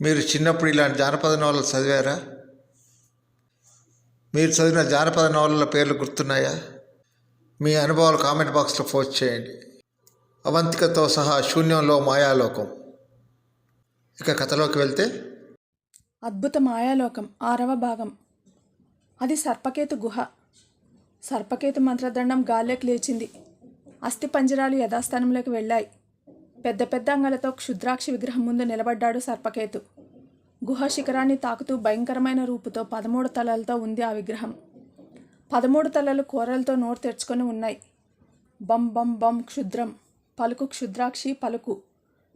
మీరు చిన్నప్పుడు ఇలాంటి జానపద నవలలు చదివారా? మీరు చదివిన జానపద నవలల పేర్లు గుర్తున్నాయా? మీ అనుభవాలు కామెంట్ బాక్స్లో పోస్ట్ చేయండి. అవంతికతో సహా శూన్యంలో మాయాలోకం. ఇక కథలోకి వెళ్తే? అద్భుత మాయాలోకం ఆరవ భాగం. అది సర్పకేతు గుహ. సర్పకేతు మంత్రదండం గాల్లోకి లేచింది. అస్థి పంజరాలు యథాస్థానంలోకి వెళ్ళాయి. పెద్ద పెద్ద అంగలతో క్షుద్రాక్షి విగ్రహం ముందు నిలబడ్డాడు సర్పకేతు. గుహ శిఖరాన్ని తాకుతూ భయంకరమైన రూపుతో పదమూడు తలలతో ఉంది ఆ విగ్రహం. పదమూడు తలలు కూరలతో నోరు తెరుచుకొని ఉన్నాయి. బం బం బం క్షుద్రం. పలుకు క్షుద్రాక్షి పలుకు.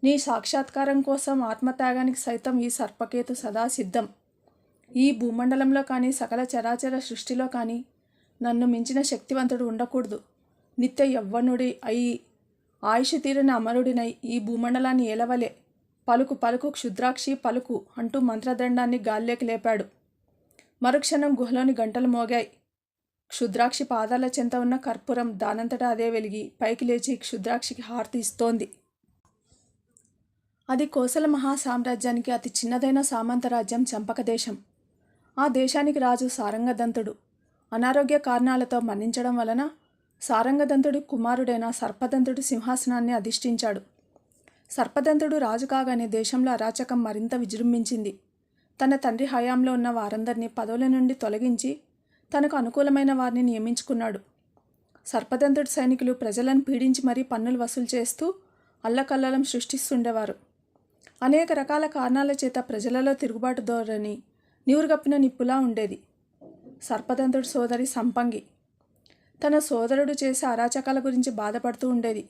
నీ సాక్షాత్కారం కోసం ఆత్మత్యాగానికి సైతం ఈ సర్పకేతు సదా సిద్ధం. ఈ భూమండలంలో కానీ సకల చరాచర సృష్టిలో కానీ నన్ను మించిన శక్తివంతుడు ఉండకూడదు. నిత్య యవ్వనుడి అయి ఆయుష తీరని అమరుడినై ఈ భూమండలాన్ని ఏలవలే. పలుకు పలుకు క్షుద్రాక్షి పలుకు అంటూ మంత్రదండాన్ని గాల్లోకి లేపాడు. మరుక్షణం గుహలోని గంటలు మోగాయి. క్షుద్రాక్షి పాదాల చెంత ఉన్న కర్పూరం దానంతటా అదే వెలిగి పైకి లేచి క్షుద్రాక్షికి హారతి ఇస్తోంది. అది కోసల మహాసామ్రాజ్యానికి అతి చిన్నదైన సామంత రాజ్యం చంపకదేశం ఆ దేశానికి రాజు సారంగదంతుడు. అనారోగ్య కారణాలతో మరణించడం వలన సారంగదంతుడు కుమారుడైన సర్పదంతుడు సింహాసనాన్ని అధిష్ఠించాడు. సర్పదంతుడు రాజు కాగానే దేశంలో అరాచకం మరింత విజృంభించింది. తన తండ్రి హయాంలో ఉన్న వారందరినీ పదవుల నుండి తొలగించి తనకు అనుకూలమైన వారిని నియమించుకున్నాడు. సర్పదంతుడి సైనికులు ప్రజలను పీడించి మరీ పన్నులు వసూలు చేస్తూ అల్లకల్లలం సృష్టిస్తుండేవారు. అనేక రకాల కారణాల చేత ప్రజలలో తిరుగుబాటు ధోరణి నీరుగప్పిన నిప్పులా ఉండేది. సర్పదంతుడి సోదరి సంపంగి తన సోదరుడు చేసే అరాచకాల గురించి బాధపడుతూ ఉండేది.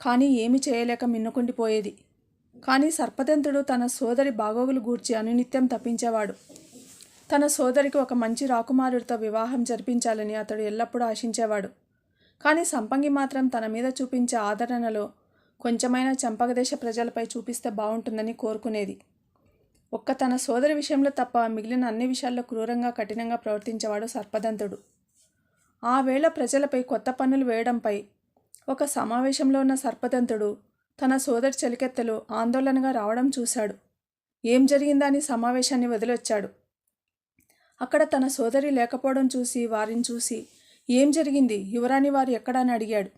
కానీ ఏమి చేయలేక మిన్నుకుండిపోయేది. కానీ సర్పదంతుడు తన సోదరి బాగోగులు గూర్చి అనునిత్యం తప్పించేవాడు. తన సోదరికి ఒక మంచి రాకుమారుడితో వివాహం జరిపించాలని అతడు ఎల్లప్పుడూ ఆశించేవాడు. కానీ సంపంగి మాత్రం తన మీద చూపించే ఆదరణలో కొంచెమైనా చంపకదేశ ప్రజలపై చూపిస్తే బాగుంటుందని కోరుకునేది. ఒక్క తన సోదరి విషయంలో తప్ప మిగిలిన అన్ని విషయాల్లో క్రూరంగా కఠినంగా ప్రవర్తించేవాడు సర్పదంతుడు. ఆ వేళ ప్రజలపై కొత్త పన్నులు వేయడంపై ఒక సమావేశంలో ఉన్న సర్పదంతుడు తన సోదరి చెలికెత్తలు ఆందోళనగా రావడం చూశాడు. ఏం జరిగిందా అని సమావేశాన్ని వదిలొచ్చాడు. అక్కడ తన సోదరి లేకపోవడం చూసి వారిని చూసి ఏం జరిగింది? యువరాణి వారు ఎక్కడా? అని అడిగాడు.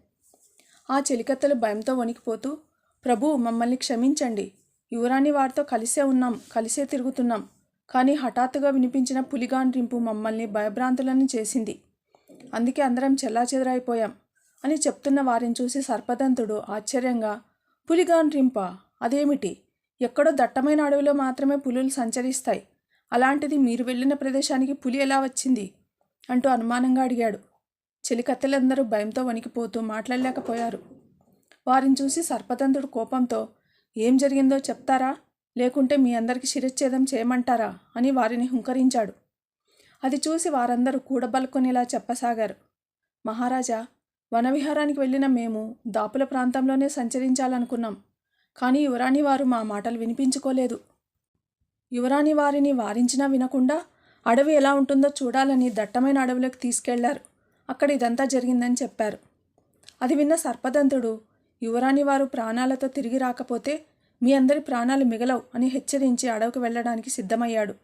ఆ చెలికత్తలు భయంతో వణికిపోతూ ప్రభు మమ్మల్ని క్షమించండి. యువరాణి వారితో కలిసే ఉన్నాం కలిసే తిరుగుతున్నాం. కానీ హఠాత్తుగా వినిపించిన పులిగాండ్రింపు మమ్మల్ని భయభ్రాంతులను చేసింది. అందుకే అందరం చెల్లాచెదరైపోయాం అని చెప్తున్న వారిని చూసి సర్పదంతుడు ఆశ్చర్యంగా పులిగాండ్రింప అదేమిటి? ఎక్కడో దట్టమైన అడవిలో మాత్రమే పులులు సంచరిస్తాయి. అలాంటిది మీరు వెళ్ళిన ప్రదేశానికి పులి ఎలా వచ్చింది? అంటూ అనుమానంగా అడిగాడు. చెలికత్తెలందరూ భయంతో వణికిపోతూ మాట్లాడలేకపోయారు. వారిని చూసి సర్పదంతుడు కోపంతో ఏం జరిగిందో చెప్తారా? లేకుంటే మీ అందరికీ శిరచ్ఛేదం చేయమంటారా? అని వారిని హుంకరించాడు. అది చూసి వారందరూ కూడబలుకునేలా చెప్పసాగారు. మహారాజా వనవిహారానికి వెళ్ళిన మేము దాపుల ప్రాంతంలోనే సంచరించాలనుకున్నాం. కానీ యువరాణి వారు మా మాటలు వినిపించుకోలేదు. యువరాణి వారిని వారించినా వినకుండా అడవి ఎలా ఉంటుందో చూడాలని దట్టమైన అడవిలోకి తీసుకెళ్ళారు. అక్కడ ఇదంతా జరిగిందని చెప్పారు. అది విన్న సర్పదంతుడు యువరాణి వారు ప్రాణాలతో తిరిగి రాకపోతే మీ అందరి ప్రాణాలు మిగలవు అని హెచ్చరించి అడవికి వెళ్ళడానికి సిద్ధమయ్యాడు.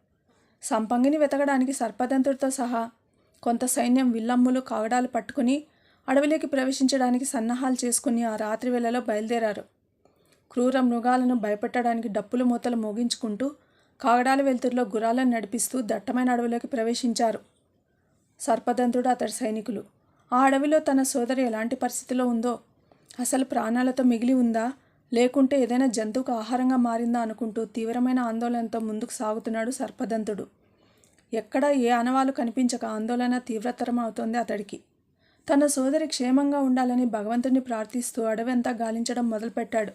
సంపంగిని వెతకడానికి సర్పదంతుడితో సహా కొంత సైన్యం విల్లమ్ములు కాగడాలు పట్టుకుని అడవిలోకి ప్రవేశించడానికి సన్నాహాలు చేసుకుని ఆ రాత్రి వేళలో బయలుదేరారు. క్రూర మృగాలను భయపెట్టడానికి డప్పులు మూతలు మోగించుకుంటూ కాగడాల వెలుతురులో గుర్రాలను నడిపిస్తూ దట్టమైన అడవిలోకి ప్రవేశించారు. సర్పదంతుడు అతడి సైనికులు ఆ అడవిలో తన సోదరి ఎలాంటి పరిస్థితిలో ఉందో? అసలు ప్రాణాలతో మిగిలి ఉందా? లేకుంటే ఏదైనా జంతువుకు ఆహారంగా మారిందా అనుకుంటూ తీవ్రమైన ఆందోళనతో ముందుకు సాగుతున్నాడు సర్పదంతుడు. ఎక్కడ ఏ ఆనవాలు కనిపించక ఆందోళన తీవ్రతరం అవుతోంది అతడికి. తన సోదరి క్షేమంగా ఉండాలని భగవంతుని ప్రార్థిస్తూ అడవంతా గాలించడం మొదలుపెట్టాడు.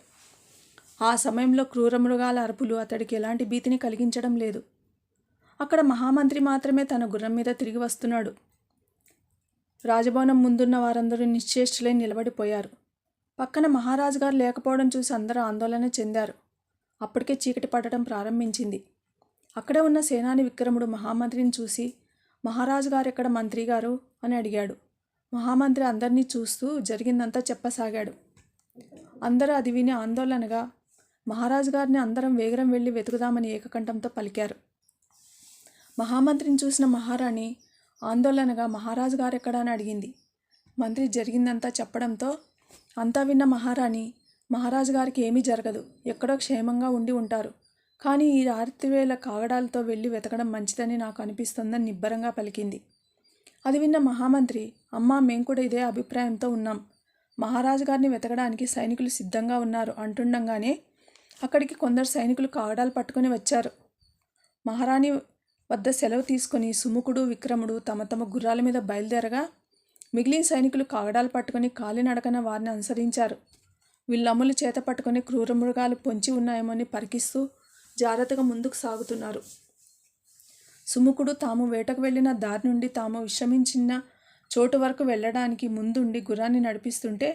ఆ సమయంలో క్రూరమృగాల అరుపులు అతడికి ఎలాంటి భీతిని కలిగించడం లేదు. అక్కడ మహామంత్రి మాత్రమే తన గుర్రం మీద తిరిగి వస్తున్నాడు. రాజభవనం ముందున్న వారందరూ నిశ్చేష్టులై నిలబడిపోయారు. పక్కన మహారాజు గారు లేకపోవడం చూసి అందరూ ఆందోళన చెందారు. అప్పటికే చీకటి పడటం ప్రారంభించింది. అక్కడే ఉన్న సేనాని విక్రముడు మహామంత్రిని చూసి మహారాజు గారు ఎక్కడ మంత్రి గారు? అని అడిగాడు. మహామంత్రి అందరినీ చూస్తూ జరిగిందంతా చెప్పసాగాడు. అందరూ అది విని ఆందోళనగా మహారాజు గారిని అందరం వేగరం వెళ్ళి వెతుకుదామని ఏకకంఠంతో పలికారు. మహామంత్రిని చూసిన మహారాణి ఆందోళనగా మహారాజు గారు ఎక్కడా? అని అడిగింది. మంత్రి జరిగిందంతా చెప్పడంతో అంతా విన్న మహారాణి మహారాజు గారికి ఏమీ జరగదు. ఎక్కడో క్షేమంగా ఉండి ఉంటారు. కానీ ఈ రాత్రివేళ కాగడాలతో వెళ్ళి వెతకడం మంచిదని నాకు అనిపిస్తుందని నిబ్బరంగా పలికింది. అది విన్న మహామంత్రి అమ్మా మేం కూడా ఇదే అభిప్రాయంతో ఉన్నాం. మహారాజు గారిని వెతకడానికి సైనికులు సిద్ధంగా ఉన్నారు అంటుండగానే అక్కడికి కొందరు సైనికులు కాగడాలు పట్టుకొని వచ్చారు. మహారాణి వద్ద సెలవు తీసుకొని సుముఖుడు విక్రముడు తమ తమ గుర్రాల మీద బయలుదేరగా మిగిలిన సైనికులు కాగడాలు పట్టుకొని కాలినడకన వారిని అనుసరించారు. వీళ్ళమ్ములు చేత పట్టుకొని క్రూర మృగాలు పొంచి ఉన్నాయేమో అని పరికిస్తూ జాగ్రత్తగా ముందుకు సాగుతున్నారు. సుముఖుడు తాము వేటకు వెళ్ళిన దారి నుండి తాము విశ్రమించిన చోటు వరకు వెళ్ళడానికి ముందుండి గుర్రాన్ని నడిపిస్తుంటే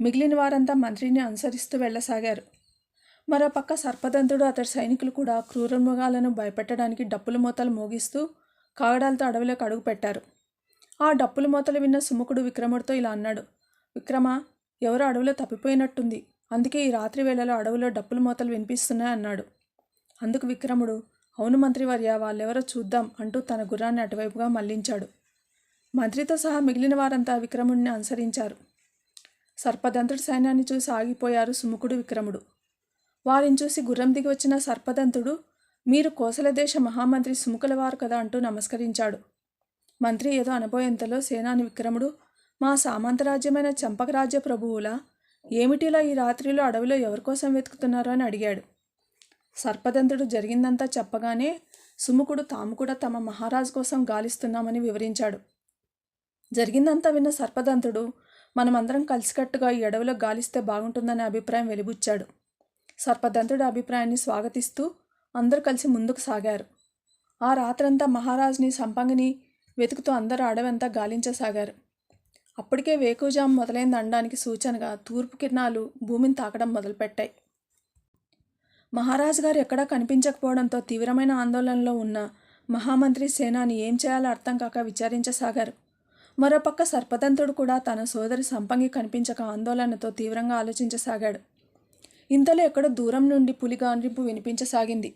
మిగిలిన వారంతా మంత్రిని అనుసరిస్తూ వెళ్ళసాగారు. మరోపక్క సర్పదంతుడు అతడి సైనికులు కూడా క్రూర మృగాలను భయపెట్టడానికి డప్పుల మూతలు మోగిస్తూ కాగడాలతో అడవిలోకి అడుగుపెట్టారు. ఆ డప్పులు మోతలు విన్న సుముఖుడు విక్రముడితో ఇలా అన్నాడు. విక్రమ ఎవరు అడవిలో తప్పిపోయినట్టుంది. అందుకే ఈ రాత్రి వేళలో అడవిలో డప్పులు మోతలు వినిపిస్తున్నాయి అన్నాడు. అందుకు విక్రముడు అవును మంత్రివర్య వాళ్ళెవరో చూద్దాం అంటూ తన గుర్రాన్ని అటువైపుగా మళ్ళించాడు. మంత్రితో సహా మిగిలిన వారంతా విక్రముడిని అనుసరించారు. సర్పదంతుడి సైన్యాన్ని చూసి ఆగిపోయారు సుముఖుడు విక్రముడు. వారిని చూసి గుర్రం దిగి వచ్చిన సర్పదంతుడు మీరు కోసల దేశ మహామంత్రి సుముఖుల వారు కదా అంటూ నమస్కరించాడు. మంత్రి ఏదో అనబోయేంతలో సేనాని విక్రముడు మా సామంతరాజ్యమైన చంపకరాజ్య ప్రభువులా ఏమిటిలా ఈ రాత్రిలో అడవిలో ఎవరికోసం వెతుకుతున్నారో అని అడిగాడు. సర్పదంతుడు జరిగిందంతా చెప్పగానే సుముఖుడు తాము కూడా తమ మహారాజు కోసం గాలిస్తున్నామని వివరించాడు. జరిగిందంతా విన్న సర్పదంతుడు మనమందరం కలిసికట్టుగా ఈ అడవిలో గాలిస్తే బాగుంటుందనే అభిప్రాయం వెలిబుచ్చాడు. సర్పదంతుడి అభిప్రాయాన్ని స్వాగతిస్తూ అందరూ కలిసి ముందుకు సాగారు. ఆ రాత్రంతా మహారాజుని సంపంగిని వెతుకుతూ అందరూ అడవంతా గాలించసాగారు. అప్పటికే వేకుజాం మొదలైంది అనడానికి సూచనగా తూర్పు కిరణాలు భూమిని తాకడం మొదలుపెట్టాయి. మహారాజు గారు ఎక్కడా కనిపించకపోవడంతో తీవ్రమైన ఆందోళనలో ఉన్న మహామంత్రి సేనాని ఏం చేయాలో అర్థం కాక విచారించసాగారు. మరోపక్క సర్పదంతుడు కూడా తన సోదరి సంపంగి కనిపించక ఆందోళనతో తీవ్రంగా ఆలోచించసాగాడు. ఇంతలో ఎక్కడో దూరం నుండి పులి గాండ్రింపు వినిపించసాగింది.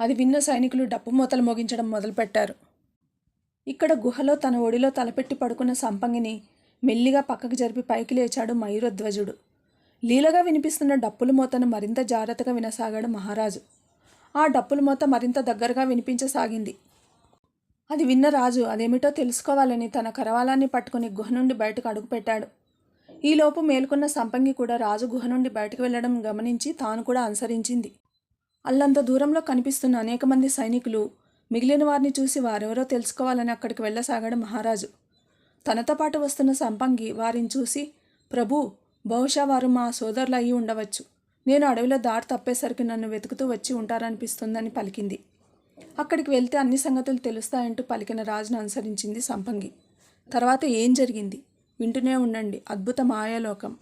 అది విన్న సైనికులు డప్పు మూతలు మోగించడం మొదలుపెట్టారు. ఇక్కడ గుహలో తన ఒడిలో తలపెట్టి పడుకున్న సంపంగిని మెల్లిగా పక్కకు జరిపి పైకి లేచాడు మయూరధ్వజుడు లీలగా వినిపిస్తున్న డప్పుల మోతను మరింత జాగ్రత్తగా వినసాగాడు మహారాజు. ఆ డప్పుల మోత మరింత దగ్గరగా వినిపించసాగింది. అది విన్న రాజు అదేమిటో తెలుసుకోవాలని తన కరవాలాన్ని పట్టుకుని గుహ నుండి బయటకు అడుగుపెట్టాడు ఈలోపు మేల్కొన్న సంపంగి కూడా రాజు గుహ నుండి బయటకు వెళ్ళడం గమనించి తాను కూడా అనుసరించింది. అల్లంత దూరంలో కనిపిస్తున్న అనేక మంది సైనికులు మిగిలిన వారిని చూసి వారెవరో తెలుసుకోవాలని అక్కడికి వెళ్ళసాగాడు మహారాజు. తనతో పాటు వస్తున్న సంపంగి వారిని చూసి ప్రభు బహుశా వారు మా సోదరులు అయి ఉండవచ్చు. నేను అడవిలో దారి తప్పేసరికి నన్ను వెతుకుతూ వచ్చి ఉంటారనిపిస్తుందని పలికింది. అక్కడికి వెళ్తే అన్ని సంగతులు తెలుస్తాయంటూ పలికిన రాజును అనుసరించింది సంపంగి. తర్వాత ఏం జరిగింది? వింటూనే ఉండండి. అద్భుత మాయాలోకం